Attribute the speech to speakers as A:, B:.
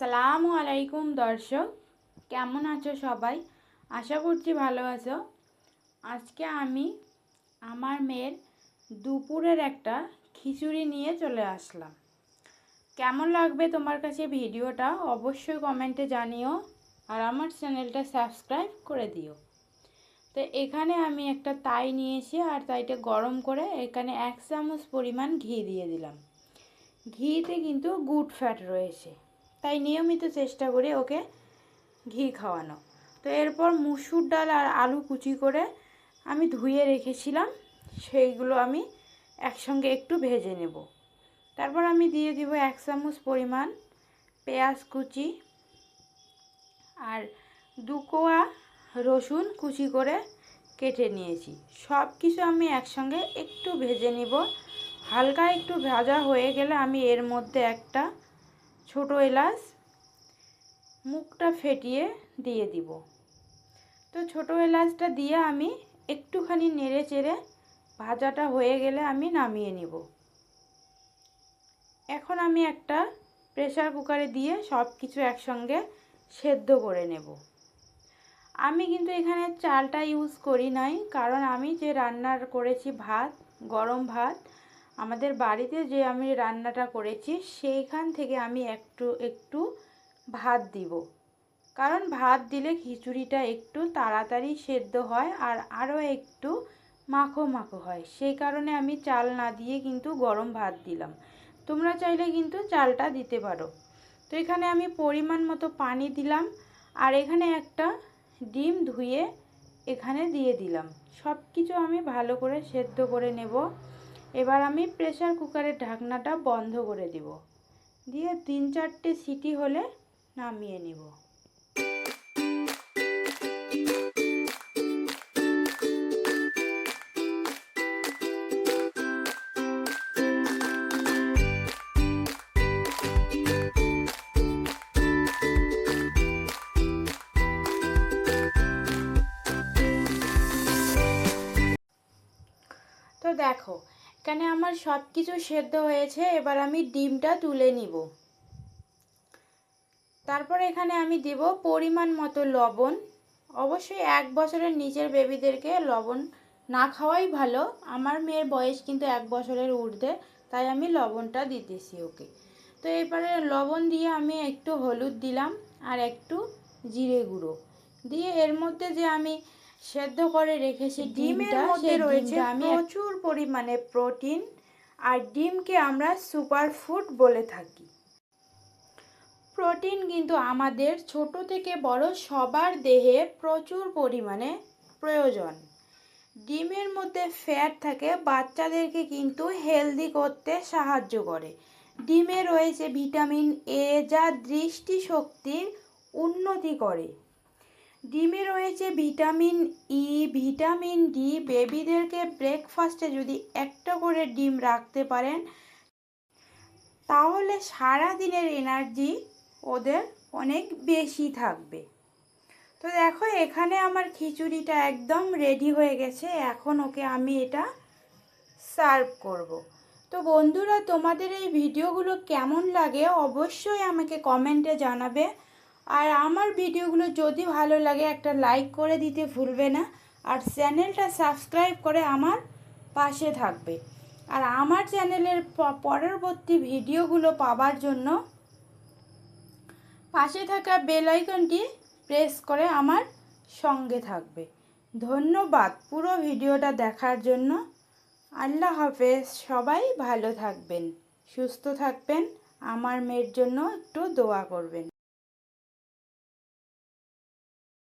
A: আসসালামু আলাইকুম, দর্শক। কেমন আছো সবাই? আশা করছি ভালো আছো। আজকে আমি আমার মেয়ের দুপুরের একটা খিচুড়ি নিয়ে চলে আসলাম। কেমন লাগবে তোমার কাছে ভিডিওটা অবশ্যই কমেন্টে জানিও আর আমার চ্যানেলটা সাবস্ক্রাইব করে দিও। তো এখানে আমি একটা তাই নিয়েছি আর তাইটা গরম করে এখানে এক চামচ পরিমাণ ঘি দিয়ে দিলাম। ঘিতে কিন্তু গুড ফ্যাট রয়েছে। তাই নিয়মিত চেষ্টা করি ওকে ঘি খাওয়ানো। তো এরপর মুসুর ডাল আর আলু কুচি করে আমি ধুয়ে রেখেছিলাম, সেইগুলো আমি একসঙ্গে একটু ভেজে নেব। তারপর আমি দিয়ে দিব এক চামচ পরিমাণ পেঁয়াজ কুচি আর দু কোয়া রসুন কুচি করে কেটে নিয়েছি। সব কিছু আমি একসঙ্গে একটু ভেজে নিব। হালকা একটু ভাজা হয়ে গেলে আমি এর মধ্যে একটা ছোট এলাচ, মুখটা ফেটিয়ে দিয়ে দিব। তো ছোট এলাচটা দিয়ে আমি একটুখানি নেড়ে চেড়ে ভাজাটা হয়ে গেলে আমি নামিয়ে নিব। এখন আমি একটা প্রেসার কুকারে দিয়ে সব কিছু একসঙ্গে সেদ্ধ করে নেব। আমি কিন্তু এখানে চালটা ইউজ করি নাই, কারণ আমি যে রান্নার করেছি ভাত, গরম ভাত আমাদের বাড়িতে যে আমি রান্নাটা করেছি, সেইখান থেকে আমি একটু একটু ভাত দিব। কারণ ভাত দিলে খিচুড়িটা একটু তাড়াতাড়ি সেদ্ধ হয় আর আরও একটু মাখো মাখো হয়। সেই কারণে আমি চাল না দিয়ে কিন্তু গরম ভাত দিলাম। তোমরা চাইলে কিন্তু চালটা দিতে পারো। তো এখানে আমি পরিমাণ মতো পানি দিলাম আর এখানে একটা ডিম ধুয়ে এখানে দিয়ে দিলাম। সব কিছু আমি ভালো করে সেদ্ধ করে নেব। এবার আমি প্রেসার কুকারের ঢাকনাটা বন্ধ করে দিব। দিয়ে তিন চারটে সিটি হলে নামিয়ে নিব। তো দেখো এখানে আমার সব কিছু সেদ্ধ হয়েছে, এবার আমি ডিমটা তুলে নিব। তারপর এখানে আমি দেব পরিমাণ মতো লবণ। অবশ্যই এক বছরের নিচের বেবিদেরকে লবণ না খাওয়াই ভালো। আমার মেয়ের বয়স কিন্তু এক বছরের ঊর্ধ্বে, তাই আমি লবণটা দিতেছি ওকে। তো এবারে লবণ দিয়ে আমি একটু হলুদ দিলাম আর একটু জিরে গুঁড়ো। দিয়ে এর মধ্যে যে আমি সেদ্ধ করে রেখেছি ডিমের মধ্যে রয়েছে প্রচুর পরিমাণে প্রোটিন আর ডিমকে আমরা সুপার ফুড বলে থাকি। প্রোটিন কিন্তু আমাদের ছোট থেকে বড় সবার দেহে প্রচুর পরিমাণে প্রয়োজন। ডিমের মধ্যে ফ্যাট থাকে বাচ্চাদেরকে কিন্তু হেলদি করতে সাহায্য করে। ডিমে রয়েছে ভিটামিন এ যা দৃষ্টিশক্তির উন্নতি করে। ডিমে রয়েছে ভিটামিন ই, ভিটামিন ডি। বেবিদেরকে ব্রেকফাস্টে যদি একটা করে ডিম রাখতে পারেন, তাহলে সারা দিনের এনার্জি ওদের অনেক বেশি থাকবে। তো দেখো, এখানে আমার খিচুড়িটা একদম রেডি হয়ে গেছে। এখন ওকে আমি এটা সার্ভ করব। তো বন্ধুরা, তোমাদের এই ভিডিওগুলো কেমন লাগে অবশ্যই আমাকে কমেন্টে জানাবে। আর আমার ভিডিওগুলো যদি ভালো লাগে একটা লাইক করে দিতে ভুলবে না, আর চ্যানেলটা সাবস্ক্রাইব করে আমার পাশে থাকবে। আর আমার চ্যানেলের পরবর্তী ভিডিওগুলো পাবার জন্য পাশে থাকা বেল আইকনটি প্রেস করে আমার সঙ্গে থাকবে। ধন্যবাদ পুরো ভিডিওটা দেখার জন্য। আল্লাহ হাফেজ, সবাই ভালো থাকবেন, সুস্থ থাকবেন, আমার মেয়ের জন্য একটু দোয়া করবেন।